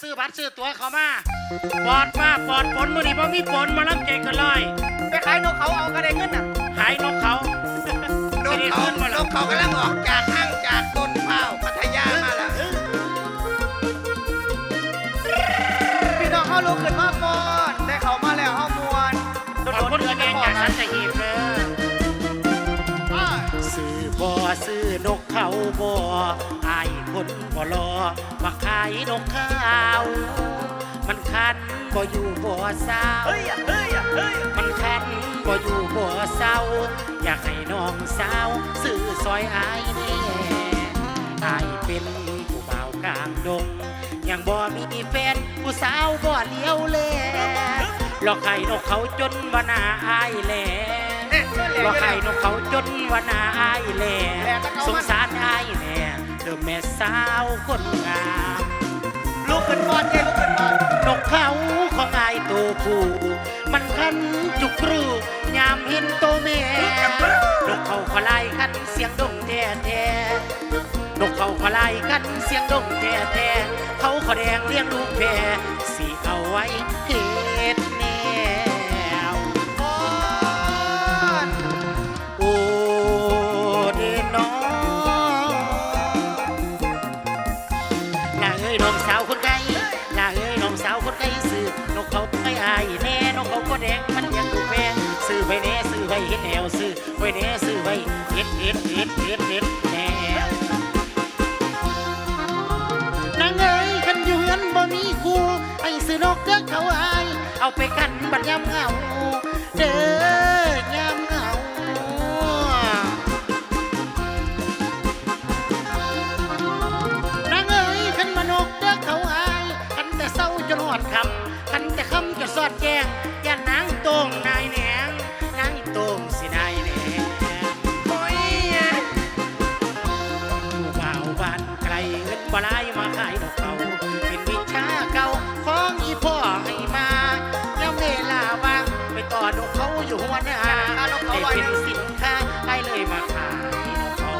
ซื้อบัตรซื้อตั๋วเขามาปลอดมาปลอดฝนมื้อนี้บ่มีฝนมารับใจเกันเลยไปขายนกเขาเอากระเด็นเงินน่ะหายนกเขานกเขานกเขากำลังออกจากห้างจากต้นเป้าพัทยามาแล้วพี่น้องเขาลุกขึ้นมาก่อนได้เขามาแล้วเขามวนโดขอบนคุณเดือนแกกันงก่อจานกสันะนตหีบ ซื้อนกเขาบ่อายคนบ่รอมาขายนกขาวมันคันบ่อยู่บ่เศร้าเฮ้ยเฮ้ยเฮ้ยมันคันบ่อยู่บ่เศร้า อยากให้น้องสาวซื้อซอยอายแน่อายเป็นผู้บ่าวกลางดงยังบ่มีแฟนผู้สาวบ่เลี้ยวแลหลอกให้นกเขาจนว่าหน้าอายแหลห ลอกให้นกเขาจนว่าหน้าอายแหลสงสารอายแน่เดิมแม่สาวคนงามลุกขึ้นก่อนเจ้ลุกขึ้นก่อนนกเขาของอายตัวผู้มันคันจุกครูยามเห็นตัวแม่นกเขาขลายกันเสียงดงแท้แท้นกเขาขลายกันเสียงดงแท้แท้เขาขอแดงเลี้ยงลูกแพรสิเอาไว้เฮ็ แดงมันยังดูแพงซื้อไว้แน่ซื้อไว้เฮ็ดแนวซื้อไว้แน่ซื้อไว้เฮ็ดเฮ็ดเฮ็ดเฮ็ดเฮ็ดแนวนางเอ้ยคันอยู่เฮือนบ่มีครูไอ้ซื้อนกเด้อเขาอายเอาไปกันบัดยามเหงาเด้อ เขาอยู่หัวหน้าได้เป็นสินค้าได้เลยมาขายนกเขา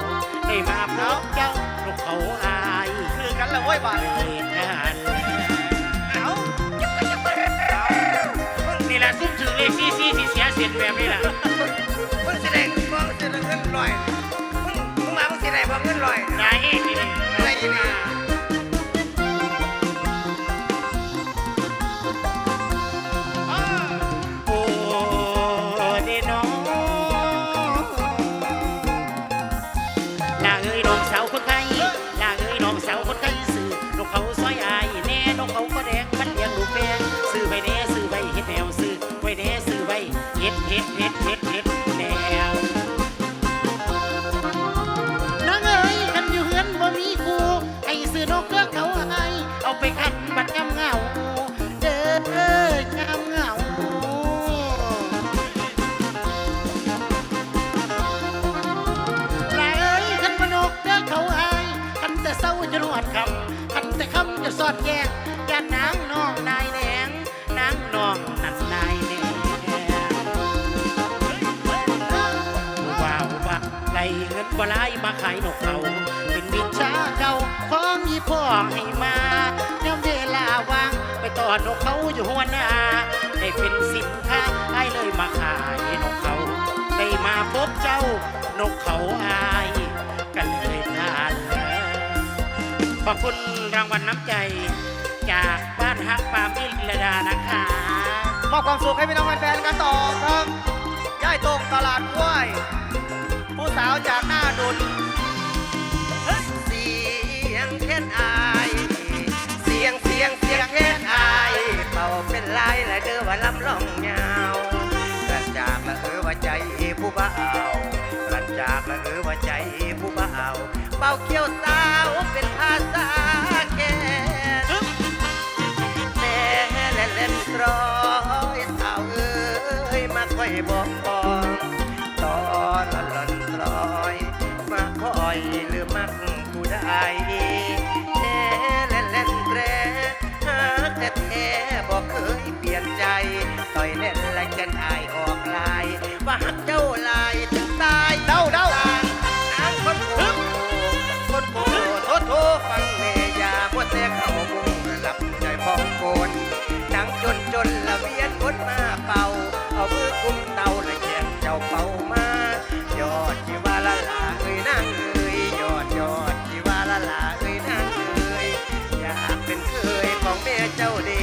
ได้มาพบเจ้านกเขาอายคือกันละเว้ยบ้านเลยงานเอานี่แหละซุ่มถือเลขซี่ซี่ที่เสียเสียนแบบนี้แหละ แยกยานนางน้องนายแหนงนางน้องนั่นนายแหนงว้าวบักไกลเงินบ่ลายมาขายนกเขา เป็นวิชาเก่าของอีพ่อให้มาเดี๋ยวเวลาว่างไปต่อนกเขาอยู่หัวหน้าได้เป็นสินค้าไอ้เลยมาขายนกเขาได้มาพบเจ้านกเขาอาย กันเลยพลาดขอบคุณ รางวัลน้ำใจ จากบ้านฮักปามิลดานะคะมอบความสุขให้พี่น้องแฟนๆกันต่อครับย่ายตรงตลาดกล้วย ผู้สาวจากหน้าดุนเสียงเทนอาย เสียงเสียงเสียงเทนอายเป่าเป็นลายและเด้อว่าลำลองยาวกระจากละเออว่าใจผู้บ่าวกระจากละเออว่าใจผู้บ่าวเป่าเขี้ยวสา บอก จ้าดี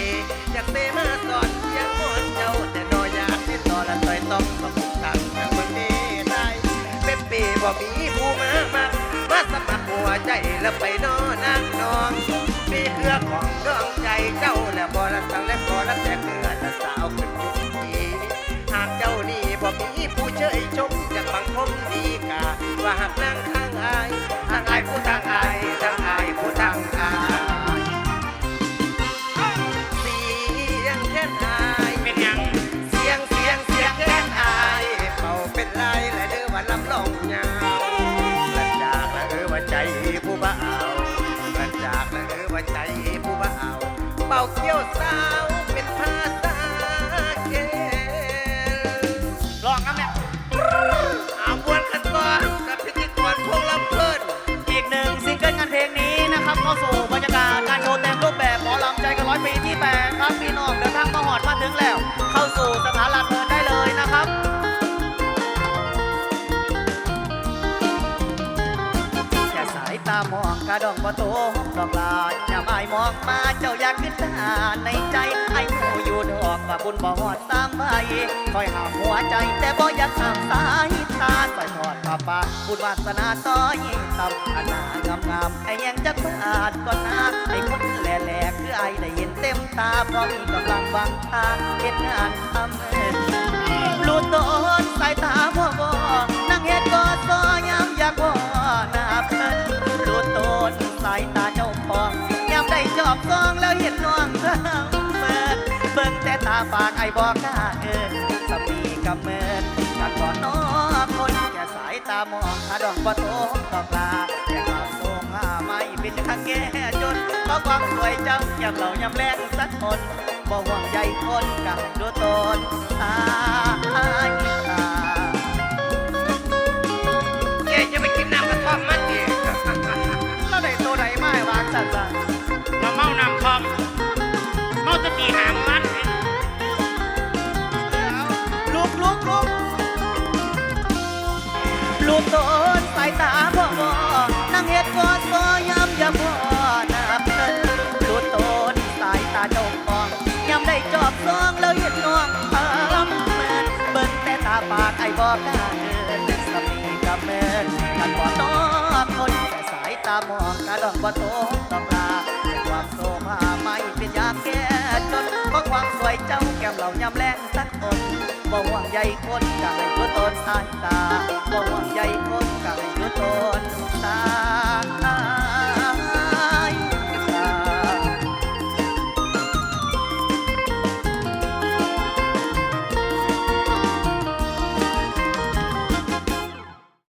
อยากเตมาสอนเสียงมอนเจ้าแต่นออยากที่ต่อละต่อยต้องมาผูกตังแต่คนนี้ได้เป็นปีบ่มีผู้มามามาสมัครหัวใจแล้วไปนอนางนองมีเครือของดวงใจ ดมาถึงแล้ว เข้าสู่สถานหลักเมืองได้เลยนะครับแค่สายตามองกระดองประตูดอกลาย มองมาเจ้าอยากขึ้นตาในใจไอ้ผู้อยู่ดอกว่าบุญบ่หอดสามใบคอยหาหัวใจแต่บ่อยากห้ามสายตาใส่ทอดปาป่าบุญวาสนาต้อยต่ำอันางามงามๆไอ้ยังจะบาดก่อนนะไอ้คนแหล่ๆคือไอ้ได้เห็นเต็มตาเพราะมีกำลังวังทางเห็นงานทำ ฝาปากไอ้บอกกล้าเอินสมีกับเมินกันก่อนน้อคนแค่สายตามองหาดอกบ่โตดอกลาแค่ความโซงหาไม่เป็นข้างแก่จนเพราะความสวยเจ้ายามเรายามแรงสักคนบ่ห่วงใยคนกับดูตนอายตาเย่จะไปกินน้ำกระท่อมมันดิแล้วได้ตัวไหนไมาวางจัดจังเราเมานำทอมเมาจะตีหางมั เมินกันบ่ต้อคนแต่สายตามองกระดองบ่โตตำลาความโซภาไม่เป็นยาแก้จนเพราะความสวยเจ้าแก้มเหล่ายำแรงสักคนบ่หวังใหญ่คนจะให้ตัวตนสายตาบ่หวัง